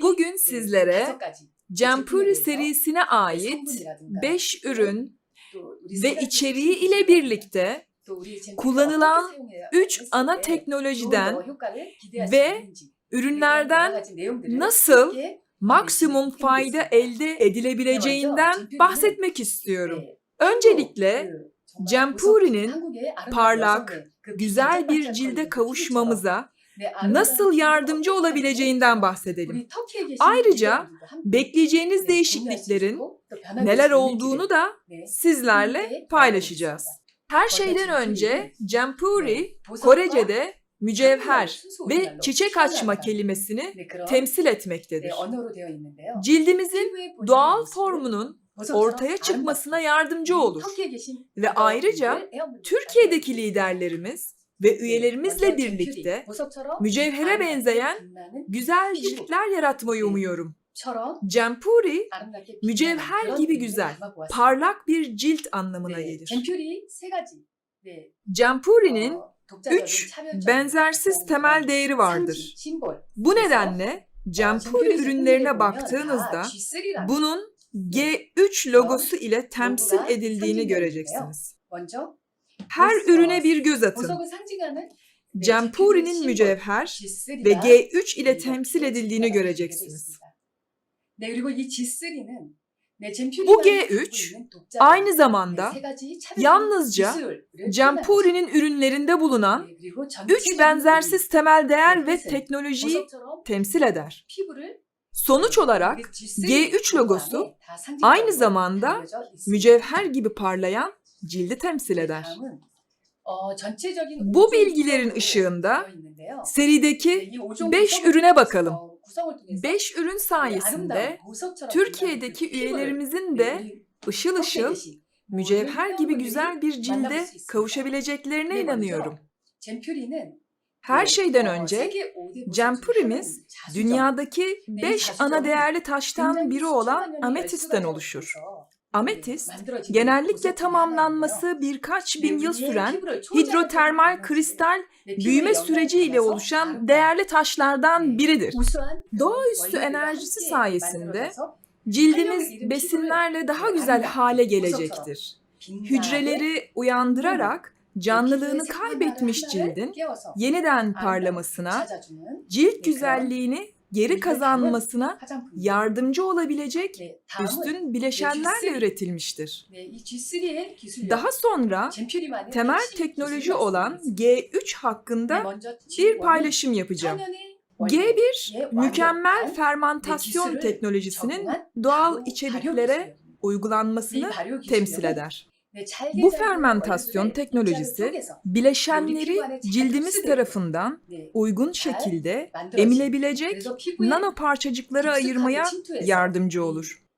Bugün sizlere Campuri serisine ait 5 ürün ve içeriği ile birlikte kullanılan üç ana teknolojiden ve ürünlerden nasıl maksimum fayda elde edilebileceğinden bahsetmek istiyorum. Öncelikle Campuri'nin parlak, güzel bir cilde kavuşmamıza nasıl yardımcı olabileceğinden bahsedelim. Ayrıca bekleyeceğiniz değişikliklerin neler olduğunu da sizlerle paylaşacağız. Her şeyden önce Campuri Korece'de mücevher ve çiçek açma kelimesini temsil etmektedir. Cildimizin doğal formunun ortaya çıkmasına yardımcı olur. Ve ayrıca Türkiye'deki liderlerimiz ve üyelerimizle birlikte mücevhere benzeyen güzel ciltler yaratmayı umuyorum. Campuri mücevher gibi güzel, parlak bir cilt anlamına gelir. Campuri'nin üç benzersiz temel değeri vardır. Bu nedenle Campuri ürünlerine baktığınızda bunun G3 logosu ile temsil edildiğini göreceksiniz. Her ürüne bir göz atın. Campuri'nin mücevher ve G3 ile temsil edildiğini göreceksiniz. Bu G3 Aynı zamanda yalnızca Campuri'nin ürünlerinde bulunan üç benzersiz temel değer ve teknolojiyi temsil eder. Sonuç olarak G3 logosu aynı zamanda mücevher gibi parlayan cildi temsil eder. Bu bilgilerin ışığında Serideki 5 ürüne bakalım. 5 ürün sayesinde Türkiye'deki üyelerimizin de ışıl ışıl mücevher gibi güzel bir cilde kavuşabileceklerine inanıyorum. Her şeyden önce Campuri'miz dünyadaki 5 ana değerli taştan biri olan ametisten oluşur. Ametist, genellikle tamamlanması birkaç bin yıl süren hidrotermal kristal büyüme süreci ile oluşan değerli taşlardan biridir. Doğaüstü enerjisi sayesinde cildimiz besinlerle daha güzel hale gelecektir. Hücreleri uyandırarak canlılığını kaybetmiş cildin yeniden parlamasına, cilt güzelliğini geri kazanmasına yardımcı olabilecek üstün bileşenlerle üretilmiştir. Daha sonra temel teknoloji olan G3 hakkında bir paylaşım yapacağım. G1 mükemmel fermantasyon teknolojisinin doğal içeriklere uygulanmasını temsil eder. Bu fermentasyon teknolojisi bileşenleri cildimiz tarafından uygun şekilde emilebilecek nano parçacıkları ayırmaya yardımcı olur.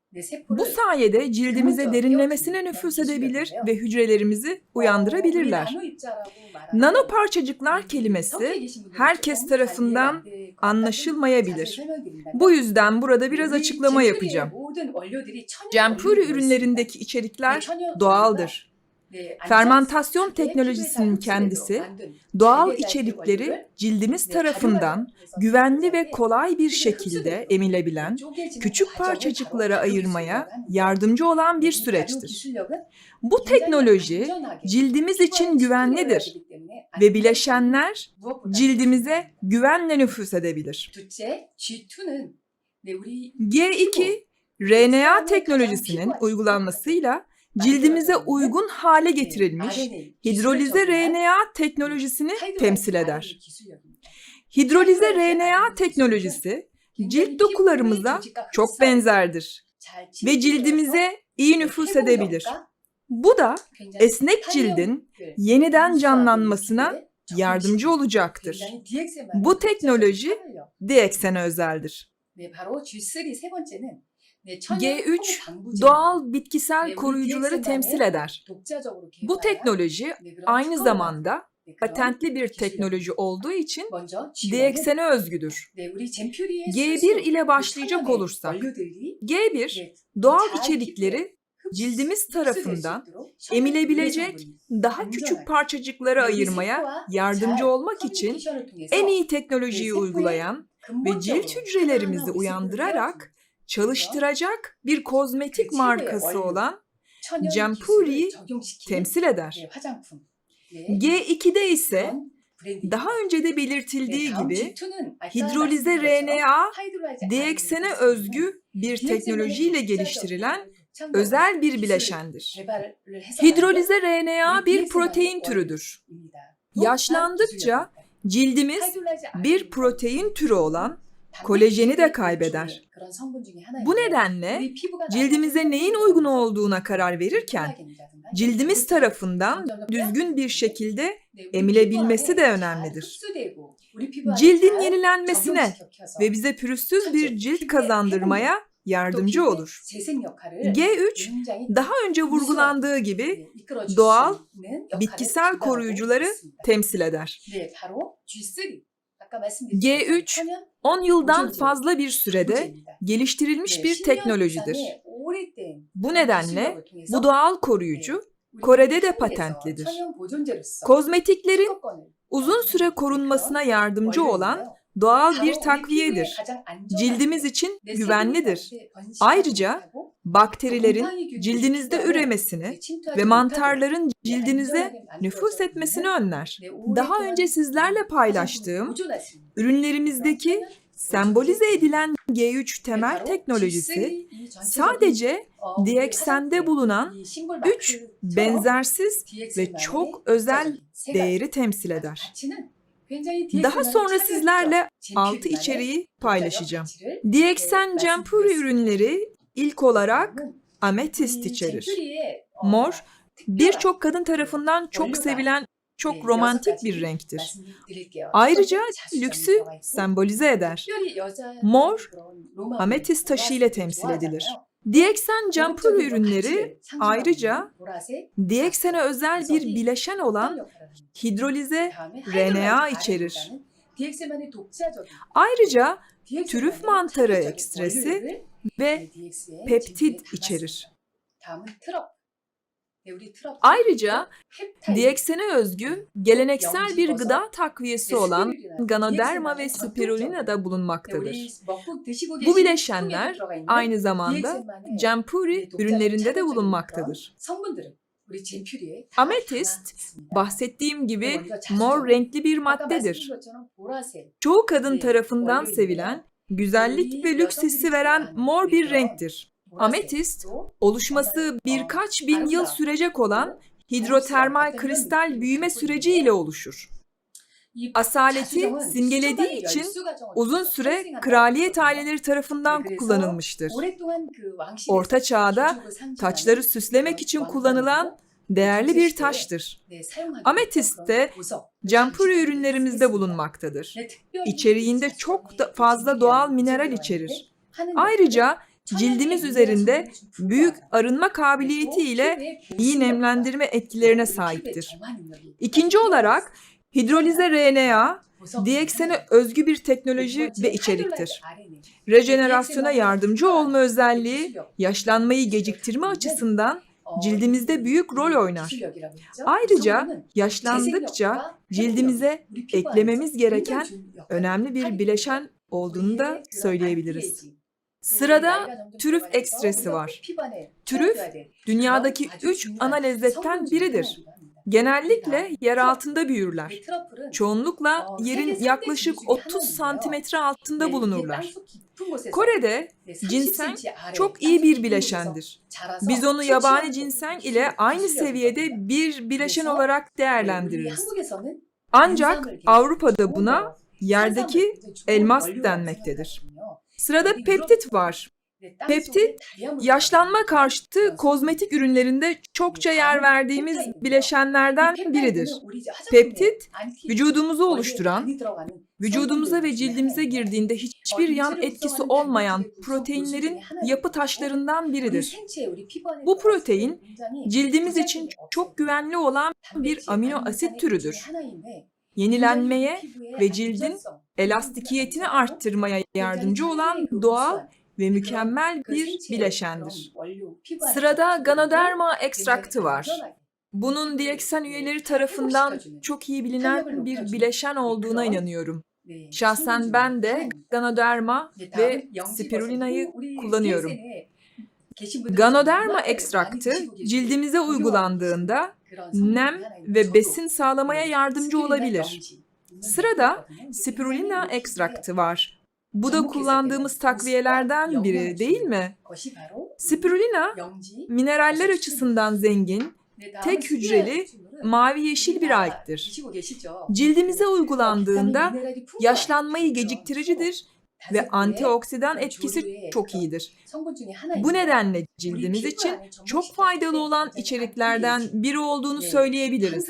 Bu sayede cildimize derinlemesine nüfuz edebilir ve hücrelerimizi uyandırabilirler. Nano parçacıklar kelimesi herkes tarafından anlaşılmayabilir. Bu yüzden burada biraz açıklama yapacağım. Campuri ürünlerindeki içerikler doğaldır. Fermentasyon teknolojisinin kendisi doğal içerikleri cildimiz tarafından güvenli ve kolay bir şekilde emilebilen küçük parçacıklara ayırmaya yardımcı olan bir süreçtir. Bu teknoloji cildimiz için güvenlidir ve bileşenler cildimize güvenle nüfuz edebilir. G2 RNA teknolojisinin uygulanmasıyla cildimize uygun hale getirilmiş hidrolize RNA teknolojisini temsil eder. Hidrolize RNA teknolojisi cilt dokularımıza çok benzerdir ve cildimize iyi nüfus edebilir. Bu da esnek cildin yeniden canlanmasına yardımcı olacaktır. Bu teknoloji DXN'e özeldir. G3 doğal bitkisel koruyucuları temsil eder. Bu teknoloji aynı zamanda patentli bir teknoloji olduğu için DXN'e özgüdür. G1 ile başlayacak olursak, G1 doğal içerikleri cildimiz tarafından emilebilecek daha küçük parçacıklara ayırmaya yardımcı olmak için en iyi teknolojiyi uygulayan ve cilt hücrelerimizi uyandırarak çalıştıracak bir kozmetik markası olan Jampuri temsil eder. G2'de ise daha önce de belirtildiği gibi hidrolize RNA DXN'e özgü bir teknolojiyle geliştirilen özel bir bileşendir. Hidrolize RNA bir protein türüdür. Yaşlandıkça cildimiz bir protein türü olan kolajeni de kaybeder. Bu nedenle cildimize neyin uygun olduğuna karar verirken cildimiz tarafından düzgün bir şekilde emilebilmesi de önemlidir. Cildin yenilenmesine ve bize pürüzsüz bir cilt kazandırmaya yardımcı olur. G3 daha önce vurgulandığı gibi doğal, bitkisel koruyucuları temsil eder. G3 10 yıldan fazla bir sürede geliştirilmiş bir teknolojidir. Bu nedenle bu doğal koruyucu Kore'de de patentlidir. Kozmetiklerin uzun süre korunmasına yardımcı olan doğal bir takviyedir. Cildimiz için güvenlidir. Ayrıca bakterilerin cildinizde üremesini ve mantarların cildinize nüfus etmesini önler. Daha önce sizlerle paylaştığım ürünlerimizdeki sembolize edilen G3 temel teknolojisi sadece DXN'de bulunan üç benzersiz ve çok özel değeri temsil eder. Daha sonra sizlerle altı içeriği paylaşacağım. DXN Jampuri ürünleri ilk olarak ametist içerir. Mor, birçok kadın tarafından çok sevilen çok romantik bir renktir. Ayrıca lüksü sembolize eder. Mor, ametist taşı ile temsil edilir. DXN Jampuri ürünleri ayrıca DXN'e özel bir bileşen olan hidrolize RNA içerir. Ayrıca trüf mantarı ekstresi ve peptit içerir. Ayrıca DXN'e özgü geleneksel bir gıda takviyesi olan Ganoderma ve Spirulina da bulunmaktadır. Bu bileşenler aynı zamanda Jampuri ürünlerinde de bulunmaktadır. Ametist, bahsettiğim gibi mor renkli bir maddedir. Çoğu kadın tarafından sevilen, güzellik ve lüks hissi veren mor bir renktir. Ametist, oluşması birkaç bin yıl sürecek olan hidrotermal kristal büyüme süreci ile oluşur. Asaleti simgelediği için uzun süre kraliyet aileleri tarafından kullanılmıştır. Orta çağda taçları süslemek için kullanılan değerli bir taştır. Ametist de Campuri ürünlerimizde bulunmaktadır. İçeriğinde çok da fazla doğal mineral içerir. Ayrıca cildimiz üzerinde büyük arınma kabiliyeti ile iyi nemlendirme etkilerine sahiptir. İkinci olarak hidrolize RNA, DXN'e özgü bir teknoloji ve içeriktir. Rejenerasyona yardımcı olma özelliği, yaşlanmayı geciktirme açısından cildimizde büyük rol oynar. Ayrıca yaşlandıkça cildimize eklememiz gereken önemli bir bileşen olduğunu da söyleyebiliriz. Sırada trüf ekstresi var. Trüf, dünyadaki üç ana lezzetten biridir. Genellikle yer altında büyürler. Çoğunlukla yerin yaklaşık 30 santimetre altında bulunurlar. Kore'de ginseng çok iyi bir bileşendir. Biz onu yabani ginseng ile aynı seviyede bir bileşen olarak değerlendiririz. Ancak Avrupa'da buna yerdeki elmas denmektedir. Sırada peptit var. Peptit, yaşlanma karşıtı kozmetik ürünlerinde çokça yer verdiğimiz bileşenlerden biridir. Peptit, vücudumuzu oluşturan, vücudumuza ve cildimize girdiğinde hiçbir yan etkisi olmayan proteinlerin yapı taşlarından biridir. Bu protein, cildimiz için çok güvenli olan bir amino asit türüdür. Yenilenmeye ve cildin elastikiyetini arttırmaya yardımcı olan doğal ve mükemmel bir bileşendir. Sırada Ganoderma ekstraktı var. Bunun DXN üyeleri tarafından çok iyi bilinen bir bileşen olduğuna inanıyorum. Şahsen ben de Ganoderma ve Spirulina'yı kullanıyorum. Ganoderma ekstraktı cildimize uygulandığında nem ve besin sağlamaya yardımcı olabilir. Sırada Spirulina ekstraktı var. Bu da kullandığımız takviyelerden biri değil mi? Spirulina mineraller açısından zengin, tek hücreli, mavi yeşil bir algdir. Cildimize uygulandığında yaşlanmayı geciktiricidir ve antioksidan etkisi çok iyidir. Bu nedenle cildimiz için çok faydalı olan içeriklerden biri olduğunu söyleyebiliriz.